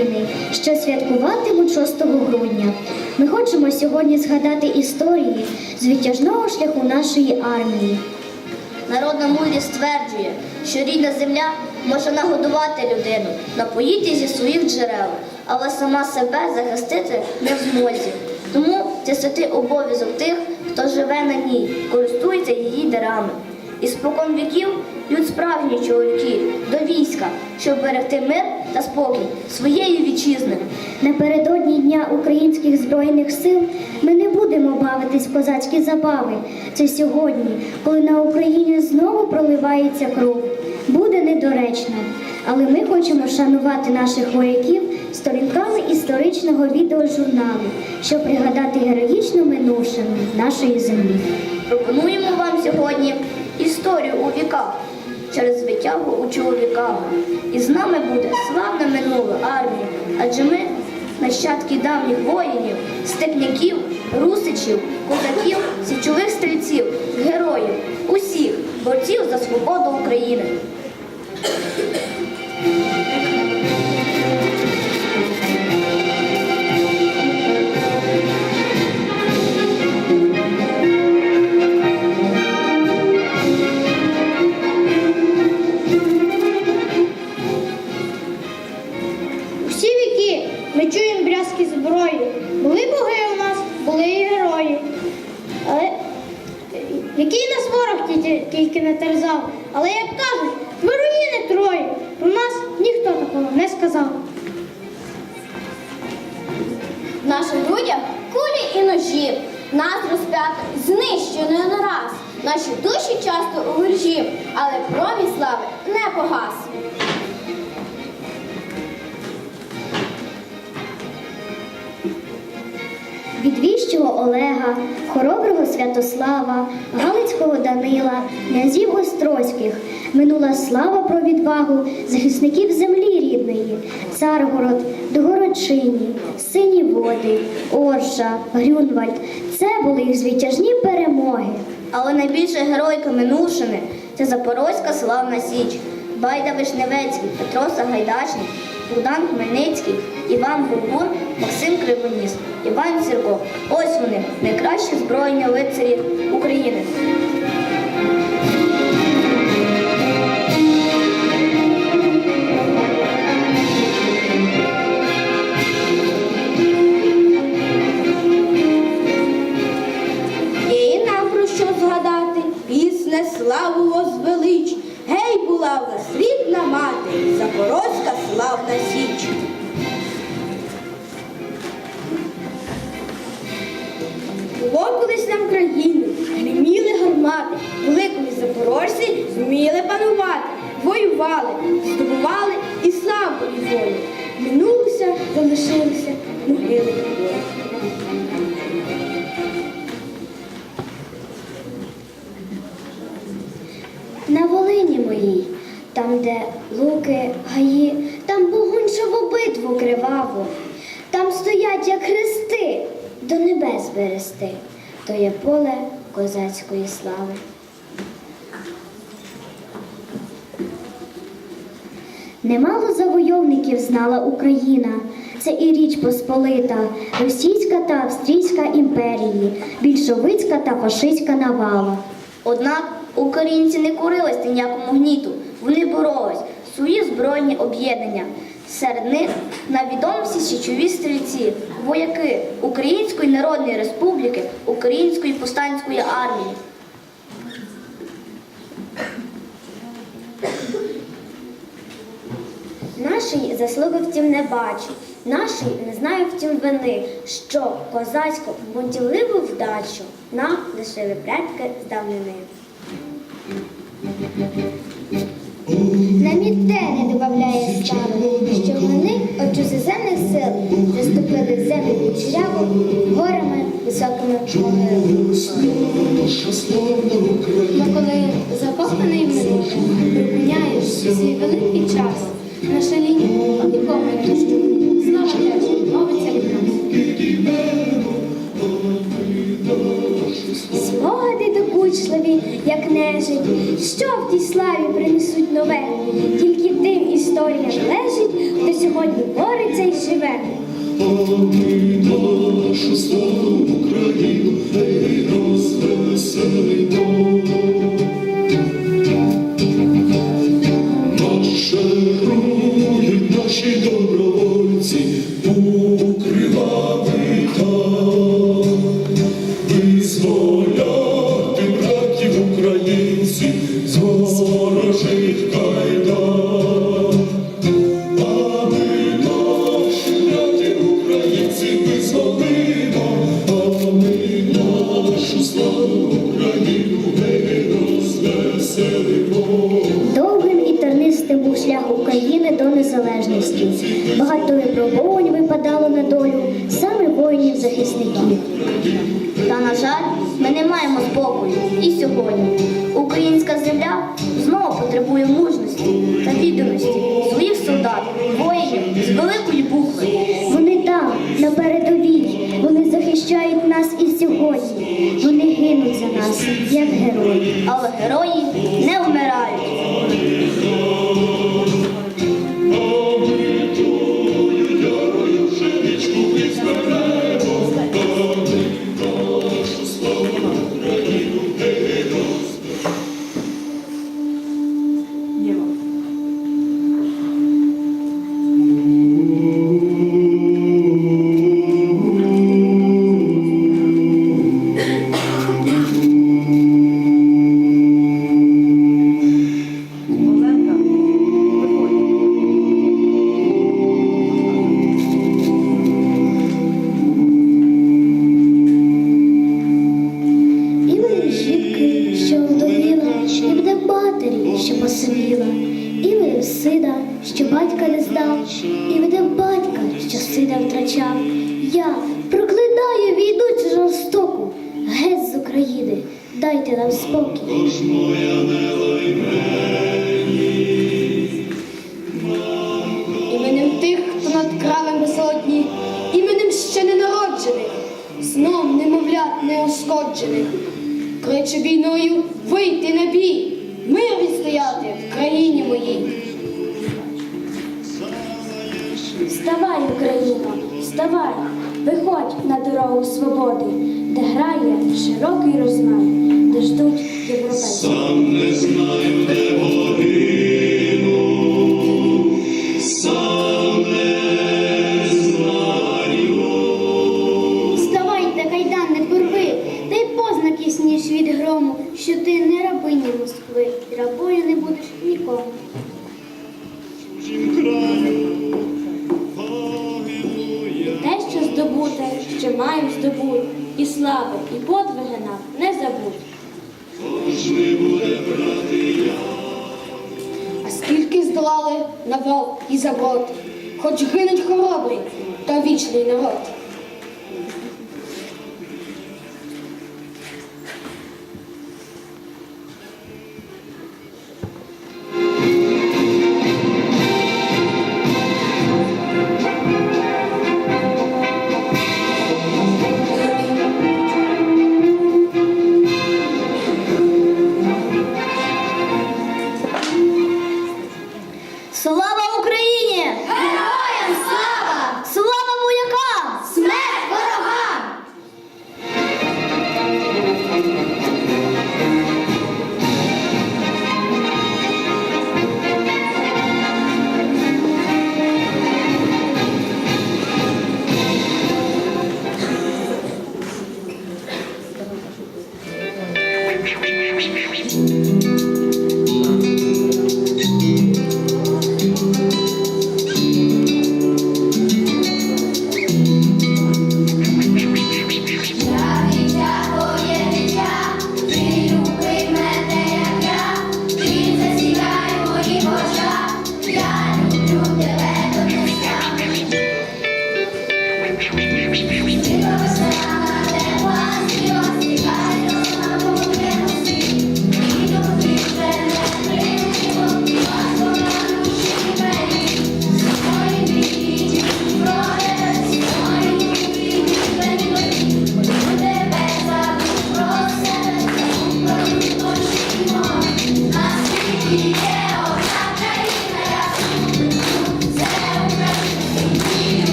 України, що святкуватимуть 6 грудня. Ми хочемо сьогодні згадати історії з витяжного шляху нашої армії. Народна мудрість стверджує, що рідна земля може нагодувати людину, напоїти зі своїх джерел, але сама себе захистити не в змозі. Тому це святий обов'язок тих, хто живе на ній, користується її дарами. І спокон віків йдуть справжні чоловіки до війська, щоб берегти мир та спокій своєї вітчизни. Напередодні Дня українських збройних сил ми не будемо бавитись в козацькі забави. Це сьогодні, коли на Україні знову проливається кров. Буде недоречно. Але ми хочемо шанувати наших вояків сторінками історичного відеожурналу, щоб пригадати героїчну минувшину нашої землі. Пропонуємо вам сьогодні історію у віках через витягу у чоловіках. І з нами буде славна минула армія, адже ми нащадки давніх воїнів, степняків, русичів, козаків, січових стрільців, героїв, усіх борців за свободу України. Наші душі часто у виржі, але промінь слави не погас. Від віщого Олега, хороброго Святослава, Галицького Данила, князів Острозьких минула слава про відвагу захисників землі рідної, Царгород, Догородчині, Сині води, Орша, Грюнвальд. Це були їх звитяжні перемоги. Але найбільше геройка минувшини це Запорозька славна Січ, Байда Вишневецький, Петро Сагайдачний, Богдан Хмельницький, Іван Бурбур, Максим Кривоніс, Іван Сірко. Ось вони, найкращі збройні лицарі України. Воювали, здобували і славу і волю. Минулося, залишилися могили. На Волині моїй, там, де луки, гаї, там Богунчеву битву криваву, там стоять, як хрести, до небес берести, то є поле козацької слави. Немало завойовників знала Україна. Це і Річ Посполита, Російська та Австрійська імперії, більшовицька та фашистська навала. Однак українці не курились ніякому гніту. Вони боролись свої збройні об'єднання. Серед них всі січові стрільці, вояки Української Народної Республіки, Української повстанської армії. Нашої заслуги втім не бачу, нашої не знаю втім вини, що козацьку бунтівливу вдачу нам лишили предки з давнини. Нам і не добавляє слави, що вони от чужеземних сил заступили землю під кучеряву горами високими могилами. Бо коли закоханий минуле, припиняєш свій великий час, наша лінія нікому не. Слава теж мовиться від нас. Спогади до ввічливі, як нежить. Що в тій славі принесуть нове? Тільки тим історія належить, хто сьогодні бореться і живе. Україну, ей. Марширують ми не маємо спокою і сьогодні. Українська земля знову потребує мужності та відданості своїх солдат, воїнів з великої букви. Вони там, на передовій, вони захищають нас і сьогодні. Вони гинуть за нас, як герої. Але герої не вмирають. fui entender що маємо здобути, і слави, і подвиги нам не забудь. Кожний буде брати я. А скільки здолали навал і забот, хоч гинуть хоробрий та вічний народ.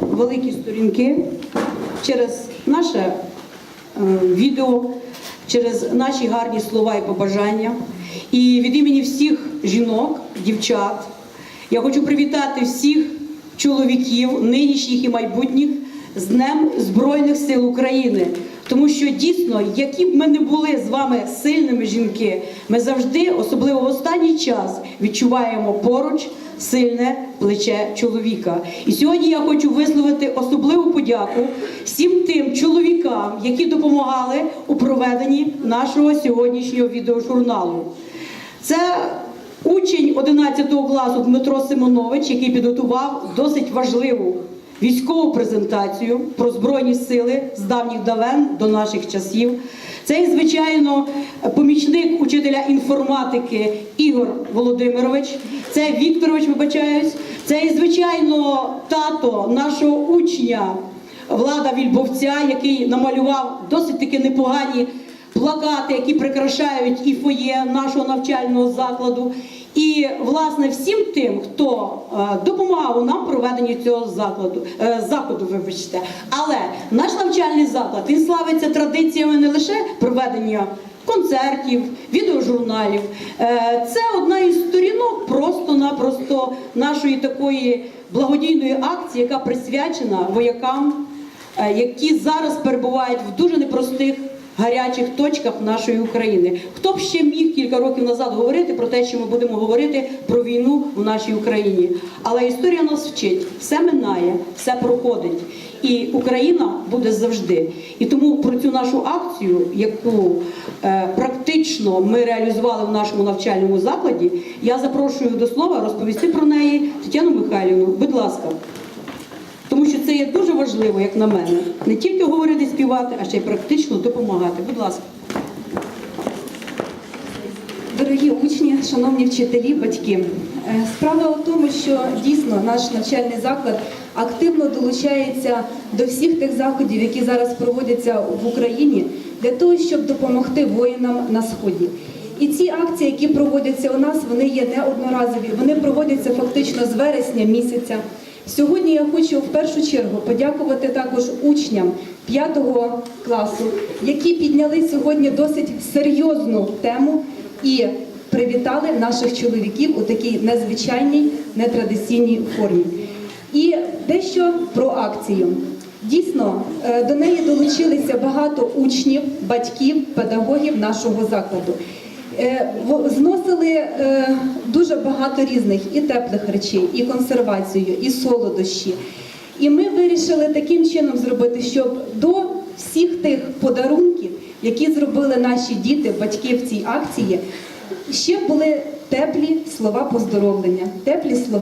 Великі сторінки через наше е, відео, через наші гарні слова і побажання. І від імені всіх жінок, дівчат, я хочу привітати всіх чоловіків, нинішніх і майбутніх, з Днем Збройних сил України. Тому що дійсно, які б ми не були з вами сильними жінки, ми завжди, особливо в останній час, відчуваємо поруч сильне плече чоловіка. І сьогодні я хочу висловити особливу подяку всім тим чоловікам, які допомагали у проведенні нашого сьогоднішнього відеожурналу. Це учень 11 класу Дмитро Симонович, який підготував досить важливу військову презентацію про збройні сили з давніх давен до наших часів. Це, звичайно, помічник учителя інформатики Ігор Володимирович. Це Вікторович, вибачаюсь. Це, звичайно, тато нашого учня Влада Вільбовця, який намалював досить таки непогані плакати, які прикрашають і фоє нашого навчального закладу. І власне всім тим, хто е, допомагав нам в проведенні цього закладу е, заходу, вибачте. Але наш навчальний заклад він славиться традиціями не лише проведення концертів, відеожурналів. Е, Це одна із сторінок просто-напросто нашої такої благодійної акції, яка присвячена воякам, які зараз перебувають в дуже непростих гарячих точках нашої України. Хто б ще міг кілька років назад говорити про те, що ми будемо говорити про війну в нашій Україні? Але історія нас вчить, все минає, все проходить. І Україна буде завжди. І тому про цю нашу акцію, яку е, практично ми реалізували в нашому навчальному закладі, я запрошую до слова розповісти про неї Тетяну Михайлівну. Будь ласка. Тому що це є дуже важливо, як на мене, не тільки говорити, співати, а ще й практично допомагати. Будь ласка. Дорогі учні, шановні вчителі, батьки, Е, справа у тому, що дійсно наш навчальний заклад активно долучається до всіх тих заходів, які зараз проводяться в Україні, для того, щоб допомогти воїнам на сході. І ці акції, які проводяться у нас, вони є неодноразові. Вони проводяться фактично з вересня місяця. Сьогодні я хочу в першу чергу подякувати також учням 5 класу, які підняли сьогодні досить серйозну тему і привітали наших чоловіків у такій незвичайній, нетрадиційній формі. І дещо про акцію. Дійсно, е, до неї долучилися багато учнів, батьків, педагогів нашого закладу. Е, Зносили е, дуже багато різних і теплих речей, і консервацію, і солодощі. І ми вирішили таким чином зробити, щоб до всіх тих подарунків, які зробили наші діти, батьки в цій акції, ще були теплі слова поздоровлення, теплі слова.